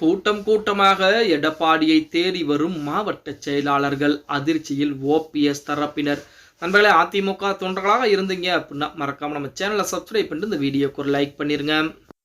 கூட்டம் கூட்டமாக எடப்பாடியை தேடி வரும் மாவட்ட செயலாளர்கள் அதிர்ச்சியில் ஓபிஎஸ் தரப்பினர். நண்பர்களே அதிமுக தொண்டர்களாக இருந்தீங்க அப்படின்னா மறக்காம நம்ம சேனலை சப்ஸ்கிரைப் பண்ணிட்டு இந்த வீடியோக்கு ஒரு லைக் பண்ணிருங்க.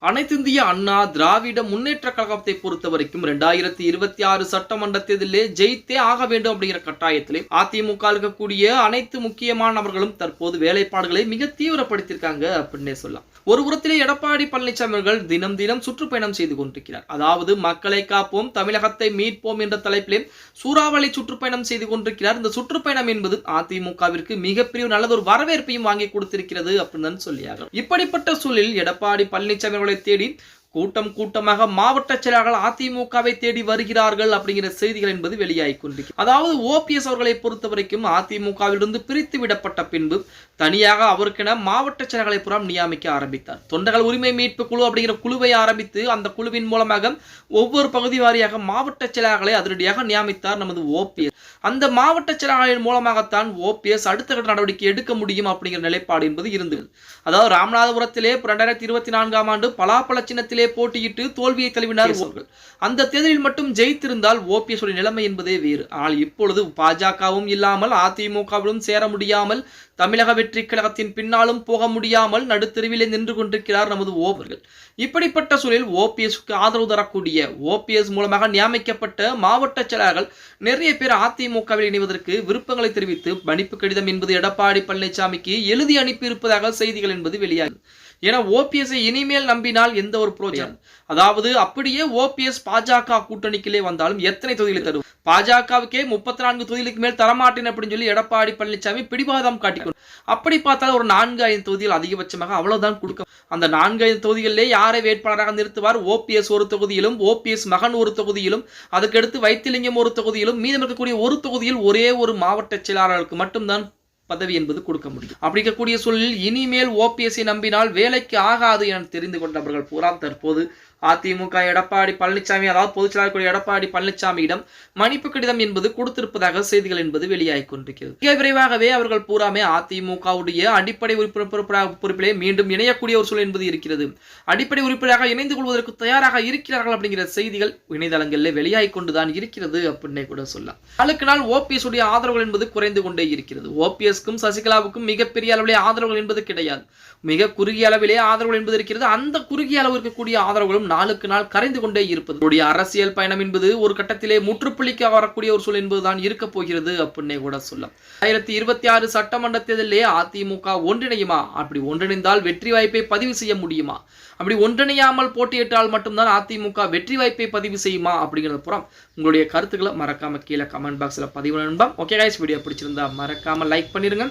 அனைத்து இந்திய அண்ணா திராவிட முன்னேற்ற கழகத்தை பொறுத்த வரைக்கும் ரெண்டாயிரத்தி இருபத்தி ஆறு சட்டமன்ற தேர்தலிலே ஜெயித்தே ஆக வேண்டும் அப்படிங்கிற கட்டாயத்திலே அதிமுக இருக்கக்கூடிய அனைத்து முக்கியமான நபர்களும் தற்போது வேலைப்பாடுகளை மிக தீவிரப்படுத்தியிருக்காங்க அப்படின்னே சொல்லலாம். ஒரு புறத்திலே எடப்பாடி பழனிசாமி அவர்கள் தினம் தினம் சுற்றுப்பயணம் செய்து கொண்டிருக்கிறார். அதாவது மக்களை காப்போம் தமிழகத்தை மீட்போம் என்ற தலைப்பிலே சூறாவளி சுற்றுப்பயணம் செய்து கொண்டிருக்கிறார். இந்த சுற்றுப்பயணம் என்பது அதிமுகவிற்கு மிகப்பெரிய நல்லதொரு வரவேற்பையும் வாங்கி கொடுத்திருக்கிறது அப்படின்னு சொல்லியாகும் இப்படிப்பட்ட சூழலில் எடப்பாடி பழனிசாமி அவர்களை தேடி கூட்டம் கூட்டமாக மாவட்ட செயலாளர்கள் அதிமுகவை தேடி வருகிறார்கள் அப்படிங்கிற செய்திகள் என்பது வெளியாகி கொண்டிருக்கிறது அதாவது ஓபிஎஸ் அவர்களை பொறுத்த வரைக்கும் அதிமுகவிலிருந்து பிரித்து விடப்பட்ட பின்பு தனியாக அவருக்கென மாவட்ட செயலாளர்களை புறம் நியமிக்க ஆரம்பித்தார். தொண்டர்கள் உரிமை மீட்பு குழு அப்படிங்கிற குழுவை ஆரம்பித்து அந்த குழுவின் மூலமாக ஒவ்வொரு பகுதி வாரியாக மாவட்ட செயலாளர்களை அதிரடியாக நியமித்தார் நமது ஓபிஎஸ். அந்த மாவட்ட செயலாளர்களின் மூலமாகத்தான் ஓபிஎஸ் அடுத்த கட்ட நடவடிக்கை எடுக்க முடியும் அப்படிங்கிற நிலைப்பாடு என்பது இருந்தது. அதாவது ராமநாதபுரத்திலே ரெண்டாயிரத்தி இருபத்தி நான்காம் ஆண்டு பலாப்பழ சின்னத்திலே போட்டியிட்டு தோல்வியை தழுவினார் அவர்கள் அந்த தேர்தலில் மட்டும் ஜெயித்திருந்தால் ஓபிஎஸ் நிலைமை என்பதே வேறு. ஆனால் இப்பொழுது பாஜகவும் இல்லாமல் அதிமுகவிலும் சேர முடியாமல் தமிழக வெற்றி கழகத்தின் பின்னாலும் போக முடியாமல் நடுத்தெருவிலே நின்று கொண்டிருக்கிறார் நமது ஓவர்கள். இப்படிப்பட்ட சூழலில் ஓபிஎஸ்க்கு ஆதரவு தரக்கூடிய ஓபிஎஸ் மூலமாக நியமிக்கப்பட்ட மாவட்ட செயலாளர்கள் நிறைய பேர் அதிமுகவில் இணைவதற்கு விருப்பங்களை தெரிவித்து மன்னிப்பு கடிதம் என்பது எடப்பாடி பழனிசாமிக்கு எழுதி அனுப்பியிருப்பதாக செய்திகள் என்பது வெளியாகும் ஏன்னா ஓபிஎஸ்ஐ இனிமேல் நம்பினால் எந்த ஒரு புரோஜனம் அதாவது அப்படியே ஓபிஎஸ் பாஜக கூட்டணிக்குள்ளே வந்தாலும் எத்தனை தொகுதிகளை தரும்? பாஜகவுக்கே முப்பத்தி நான்கு தொகுதிகளுக்கு மேல் தரமாட்டேன் அப்படின்னு சொல்லி எடப்பாடி பழனிசாமி பிடிவாதம் காட்டிக்கணும் அப்படி பார்த்தாலும் ஒரு நான்கு ஐந்து தொகுதிகள் அதிகபட்சமாக அவ்வளவுதான் கொடுக்க அந்த நான்கு ஐந்து தொகுதிகளிலே யாரை வேட்பாளராக நிறுத்துவார்? ஓபிஎஸ் ஒரு தொகுதியிலும் ஓபிஎஸ் மகன் ஒரு தொகுதியிலும் அதுக்கடுத்து வைத்திலிங்கம் ஒரு தொகுதியிலும் மீதம் இருக்கக்கூடிய ஒரு தொகுதியில் ஒரே ஒரு மாவட்ட செயலாளருக்கு மட்டும்தான் பதவி என்பது கொடுக்க முடியும். அப்படி இருக்கக்கூடிய சூழலில் இனிமேல் ஓபிஎஸ்சி நம்பினால் வேலைக்கு ஆகாது என தெரிந்து கொண்டவர்கள் பூரா தற்போது அதிமுக எடப்பாடி பழனிசாமி அதாவது பொதுச் செயலாளர் எடப்பாடி பழனிசாமியிடம் மன்னிப்பு கடிதம் என்பது கொடுத்திருப்பதாக செய்திகள் என்பது வெளியாகி கொண்டிருக்கிறது. மிக விரைவாகவே அவர்கள் பூராமே அதிமுகவுடைய அடிப்படை உறுப்பினர் பொறுப்பா- பொறுப்பிலே மீண்டும் இணையக்கூடிய ஒரு சூழல் என்பது இருக்கிறது. அடிப்படை உறுப்பினராக இணைந்து கொள்வதற்கு தயாராக இருக்கிறார்கள் அப்படிங்கிற செய்திகள் இணையதளங்களில் வெளியாகி கொண்டுதான் இருக்கிறது அப்படின்னே கூட சொல்லலாம். நாளுக்கு நாள் ஓபிஎஸ் உடைய ஆதரவுகள் என்பது குறைந்து கொண்டே இருக்கிறது. ஓபிஎஸ்க்கும் சசிகலாவுக்கும் மிகப்பெரிய அளவிலே ஆதரவுகள் என்பது கிடையாது. மிக குறுகிய அளவிலே ஆதரவுகள் என்பது இருக்கிறது. அந்த குறுகிய அளவு இருக்கக்கூடிய ஆதரவுகளும் நாளுக்கு நாள் கரைந்து கொண்டே இருப்பது. அவருடைய அரசியல் பயணம் என்பது ஒரு கட்டத்திலே முற்றுப்புள்ளிக்கு வரக்கூடிய ஒரு சூழல் என்பதுதான் இருக்க போகிறது அப்படின்னே கூட சொல்லலாம். ஆயிரத்தி இருபத்தி ஆறு சட்டமன்ற தேர்தலே அதிமுக ஒன்றிணையுமா? அப்படி ஒன்றிணைந்தால் வெற்றி வாய்ப்பை பதிவு செய்ய முடியுமா? அப்படி ஒன்றிணையாமல் போட்டியிட்டால் மட்டும்தான் அதிமுக வெற்றி வாய்ப்பை பதிவு செய்யுமா? அப்படிங்கிறது புறம் உங்களுடைய கருத்துக்களை மறக்காம கீழே கமெண்ட் பாக்ஸ்ல பதிவு நண்பம் ஓகே கைஸ் வீடியோ பிடிச்சிருந்தா மறக்காம லைக் பண்ணிருங்க.